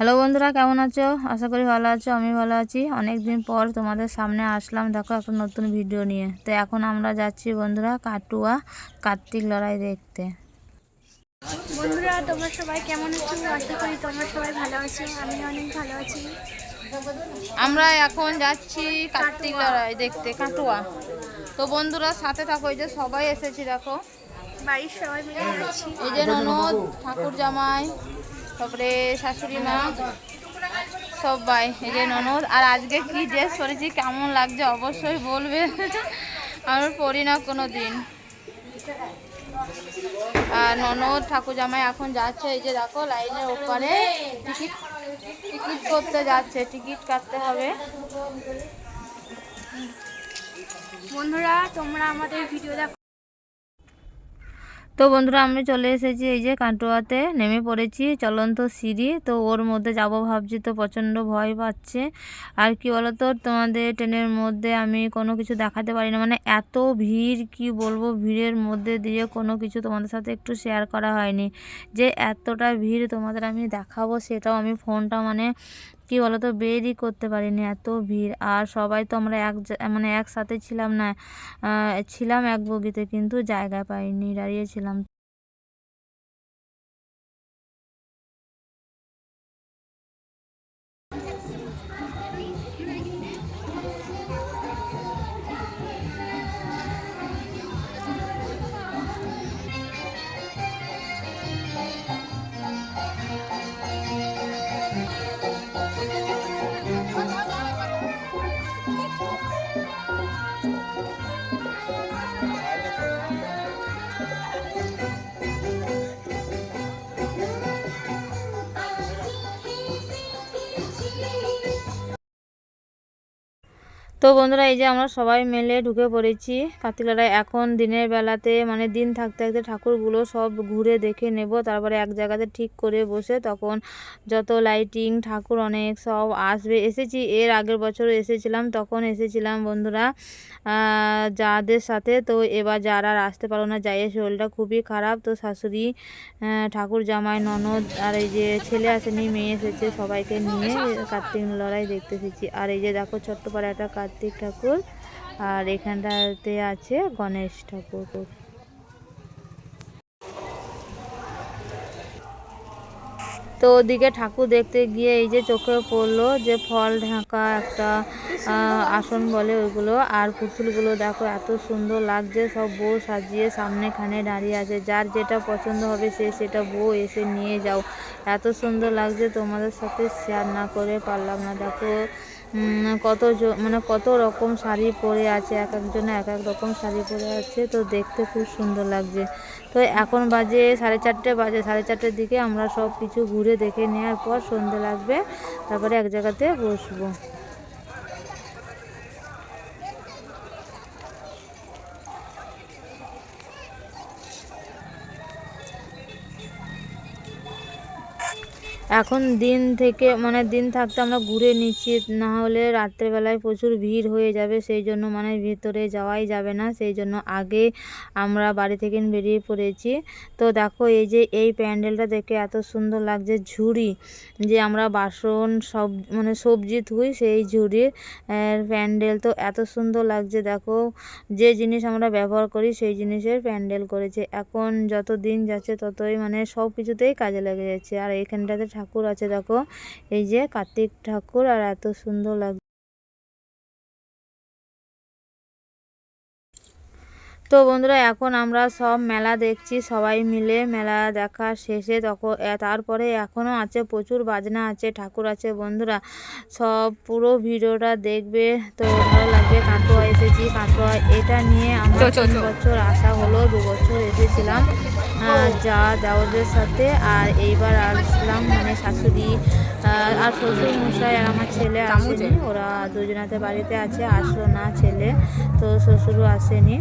Hello বন্ধুরা কেমন আছো? আশা করি ভালো আছো আমি ভালো আছি। অনেক দিন পর তোমাদের সামনে আসলাম দেখো একটা নতুন ভিডিও নিয়ে। তো এখন আমরা যাচ্ছি বন্ধুরা কাটুয়া কার্তিক লড়াই দেখতে। বন্ধুরা তোমরা সবাই কেমন আছো? আশা করি তোমরা সবাই ভালো আছো আমি অনেক ভালো আছি। আমরা এখন যাচ্ছি কার্তিক লড়াই দেখতে কাটুয়া। তো বন্ধুরা সাথে থাকো এই যে সবাই এসেছি দেখো। বাড়ির সবাই মিলে এই যে ননদ ঠাকুর জামাই। তারপরে শাশুড়ি মা, সবাই, এই যে ননদ। আর আজকে কি ড্রেস পরেছি, কেমন লাগছে অবশ্যই বলবে। আমি পরি না কোনো দিন আর ননদ, ঠাকুর জামাই এখন যাচ্ছে, এই যে দেখো, লাইনের ওপারে। টিকিট টিকিট করতে যাচ্ছে, টিকিট কাটতে হবে। বন্ধুরা, তোমরা আমাদের ভিডিও দেখো। তো বন্ধুরা আমি চলে এসেছি এই যে কাটোয়াতে। নেমে পড়েছি চলন্ত সিঁড়ি। তো ওর মধ্যে যাব ভাবছি, তো প্রচণ্ড ভয় পাচ্ছে। আর কি বলতো, তোমাদের ট্রেনের মধ্যে আমি কোনো কিছু দেখাতে পারি না। মানে এত ভিড়, কি বলব, ভিড়ের মধ্যে দিয়ে কোনো কিছু তোমাদের সাথে একটু শেয়ার করা হয়নি। যে এতটা ভিড় তোমাদের আমি দেখাবো, সেটাও আমি ফোনটা মানে কি বলতো, বেরই করতে পারিনি, এত ভিড়। আর সবাই তো আমরা এক মানে একসাথে ছিলাম না ছিলাম এক বগিতে, কিন্তু জায়গা পাইনি দাঁড়িয়েছিলাম তো বন্ধুরা, এই যে আমরা সবাই মিলে ঢুকে পড়েছি কাতিলারায় এখন দিনের বেলাতে মানে দিন থাকতে থাকতে ঠাকুরগুলো সব ঘুরে দেখে নেব। তারপরে এক জায়গাতে ঠিক করে বসে তখন যত লাইটিং ঠাকুর অনেক সব আসবে। এসেছি, এর আগের বছরও এসেছিলাম, তখন এসেছিলাম বন্ধুরা যাদের সাথে। তো এবার যারা আসতে পারো না যাই শরীরটা খুবই খারাপ। তো শাশুড়ি ঠাকুর জামাই, ননদ আর এই যে ছেলে আসেনি, মেয়ে এসেছে, সবাইকে নিয়ে কার্তিক লড়াই দেখতে এসেছি। আর এই যে দেখো, ছোট্ট পাড়া একটা কার্তিক ঠাকুর। আর এখানটাতে আছে গণেশ ঠাকুর। তো ওদিকে ঠাকুর দেখতে গিয়ে এই যে চোখে পড়ল যে ফল ঢাকা একটা আসন বলে ওইগুলো। আর পুতুলগুলো দেখো এত সুন্দর লাগছে, সব বউ সাজিয়ে সামনেখানে দাঁড়িয়ে আছে। যার যেটা পছন্দ হবে সে সেটা বউ এসে নিয়ে যাও। এত সুন্দর লাগছে, তোমাদের সাথে শেয়ার না করে পারলাম না। দেখো কত মানে কত রকম শাড়ি পরে আছে, এক একজনে এক এক রকম শাড়ি পরে আছে, তো দেখতে খুব সুন্দর লাগছে। তো এখন বাজে সাড়ে চারটে বাজে, সাড়ে চারটের দিকে আমরা সব কিছু ঘুরে দেখে নেওয়ার পর সন্ধে লাগবে, তারপরে এক জায়গাতে বসবো। এখন দিন থেকে মানে দিন থাকতে আমরা ঘুরে নিচ্ছি, না হলে রাত্রেবেলায় প্রচুর ভিড় হয়ে যাবে, সেই জন্য মানে ভিতরে যাওয়াই যাবে না, সেই জন্য আগে আমরা বাড়ি থেকে বেরিয়ে পড়েছি। তো দেখো এই যে এই প্যান্ডেলটা দেখে এত সুন্দর লাগছে, ঝুড়ি যে আমরা বাসন সব মানে সবজি ধুই সেই ঝুড়ির প্যান্ডেল তো এত সুন্দর লাগছে, দেখো যে জিনিস আমরা ব্যবহার করি সেই জিনিসের প্যান্ডেল করেছে। এখন যত দিন যাচ্ছে ততই মানে সব কিছুতেই কাজে লেগে যাচ্ছে, আর এইখানটাতে ঠাকুর আছে দেখো। এই যে কার্তিক ঠাকুর আর এত সুন্দর লাগছে তো বন্ধুরা এখন আমরা সব মেলা দেখছি সবাই মিলে মেলা দেখা শেষে তখন তারপরে এখনও আছে প্রচুর বাজনা আছে ঠাকুর আছে বন্ধুরা। সব পুরো ভিডিওটা দেখবে তো ভালো লাগবে। কাটোয়া এসেছি কাটোয়া এটা নিয়ে আমার তিন বছর আসা হলো দু বছর এসেছিলাম যা দেওয়াদের সাথে। আর এইবার আসলাম মানে শাশুড়ি আর শ্বশুর মশাই আর আমার ছেলে আসেনি। ওরা দুজনাতে বাড়িতে আছে আসলো না ছেলে তো শ্বশুরও আসেনি।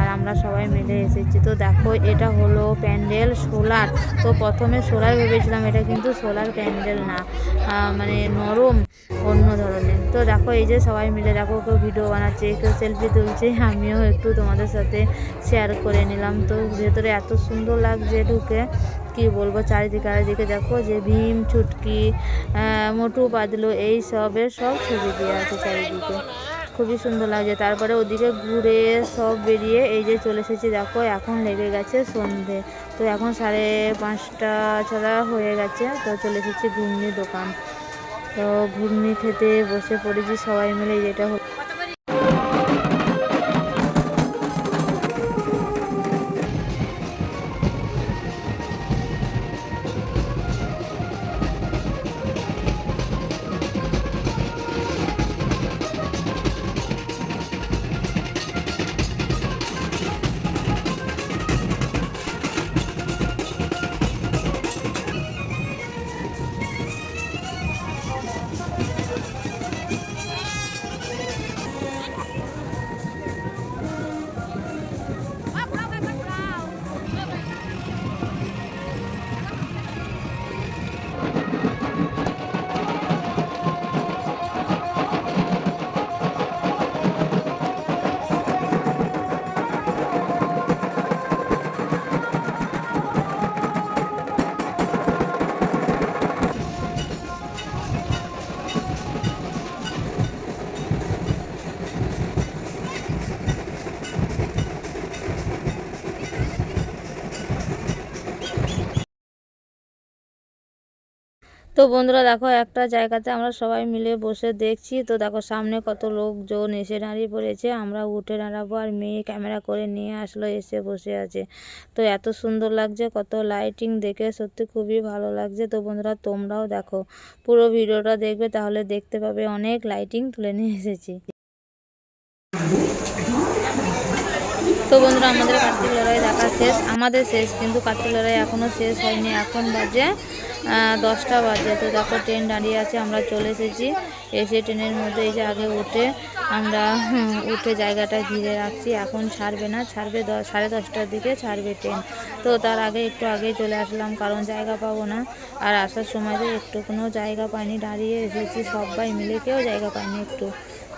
আর আমরা সবাই মিলে এসেছি। তো দেখো এটা হলো প্যান্ডেল সোলার। তো প্রথমে সোলার ভেবেছিলাম এটা কিন্তু সোলার প্যান্ডেল না। মানে নরম অন্য ধরনের। তো দেখো এই যে সবাই মিলে দেখো কেউ ভিডিও বানাচ্ছে কেউ সেলফি তুলছে। আমিও একটু তোমাদের সাথে শেয়ার করে নিলাম। তো ভেতরে এত সুন্দর লাগছে ঢুকে। কি বলব চারিদিকে চারিদিকে দেখো যে ভীম আহ, মোটু পাতলু এই সবের সব ছবি দেওয়া আছে চারিদিকে। খুবই সুন্দর লাগছে। তারপরে ওদিকে ঘুরে সব বেরিয়ে এই যে চলে এসেছি। দেখো, এখন লেগে গেছে সন্ধে। তো এখন সাড়ে পাঁচটা ছটা হয়ে গেছে। তো চলে এসেছি ঘুগনি দোকান। তো ঘুগনি খেতে বসে পড়েছি সবাই মিলে। যেটা তো বন্ধুরা দেখো, একটা জায়গাতে আমরা সবাই মিলে বসে দেখছি। তো দেখো, সামনে কত লোকজন এসে দাঁড়িয়ে পড়েছে। আমরা উঠে দাঁড়াবো আর মেয়ে ক্যামেরা করে নিয়ে আসলো, এসে বসে আছে। তো এত সুন্দর লাগছে, কত লাইটিং দেখে, সত্যি খুবই ভালো লাগছে। তো বন্ধুরা, তোমরাও দেখো, পুরো ভিডিওটা দেখবে, তাহলে দেখতে পাবে অনেক লাইটিং তুলে নিয়ে এসেছি। তো বন্ধুরা, আমাদের কার্তিক লড়াই দেখা শেষ, আমাদের শেষ, কিন্তু কার্তিক লড়াই এখনও শেষ হয়নি। এখন বাজে দশটা বাজে। তো দেখো, ট্রেন দাঁড়িয়ে আছে, আমরা চলে এসেছি। এসে ট্রেনের মধ্যে যে আগে উঠে আমরা উঠে জায়গাটা ঘিরে রাখছি। এখন ছাড়বে না, ছাড়বে দশ সাড়ে দশটার দিকে ছাড়বে ট্রেন। তো তার আগে একটু আগে চলে আসলাম, কারণ জায়গা পাবো না। আর আসার সময় তো একটু কোনো জায়গা পাইনি, দাঁড়িয়ে এসেছি সবাই মিলে, কেউ জায়গা পাইনি একটু।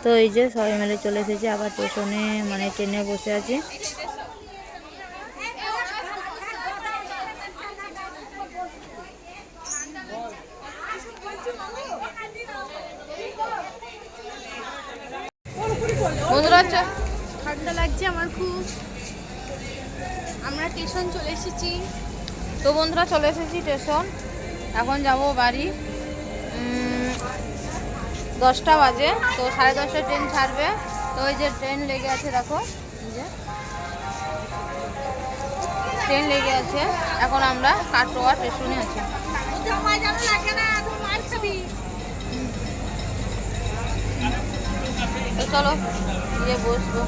তো এই যে সবাই মিলে চলে এসেছি আবার স্টেশনে মানে ট্রেনে বসে আছি। ঠান্ডা লাগছে আমার খুব। আমরা স্টেশন চলে এসেছি। তো বন্ধুরা চলে এসেছি স্টেশন এখন যাব বাড়ি। উম, দশটা বাজে, তো সাড়ে দশটা ট্রেন ছাড়বে। তো ওই যে ট্রেন লেগে আছে, দেখো যে। ট্রেন লেগে আছে। এখন আমরা কাটোয়া স্টেশনে আছি। তো চলো, গিয়ে বসবো।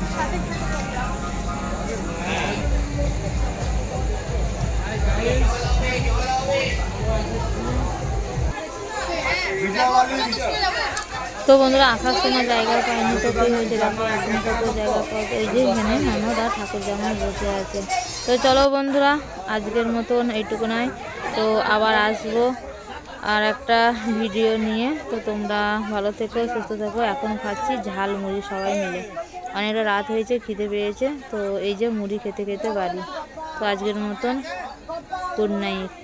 তো বন্ধুরা আসার সময় জায়গা পাইনি, তো কী হয়েছে দেখো, এখন কত জায়গা পাওয়া এই যে এখানে ননদ ঠাকুর জামাই বসে আছে। তো চলো বন্ধুরা, আজকের মতন এইটুকু নয় তো আবার আসব আর একটা ভিডিও নিয়ে। তো তোমরা ভালো থেকো, সুস্থ থেকো। এখন খাচ্ছি ঝাল মুড়ি সবাই মিলে। অনেকটা রাত হয়েছে, খিদে পেয়েছে। তো এই যে মুড়ি খেতে খেতে বাড়ি। তো আজকের মতন গুড নাইট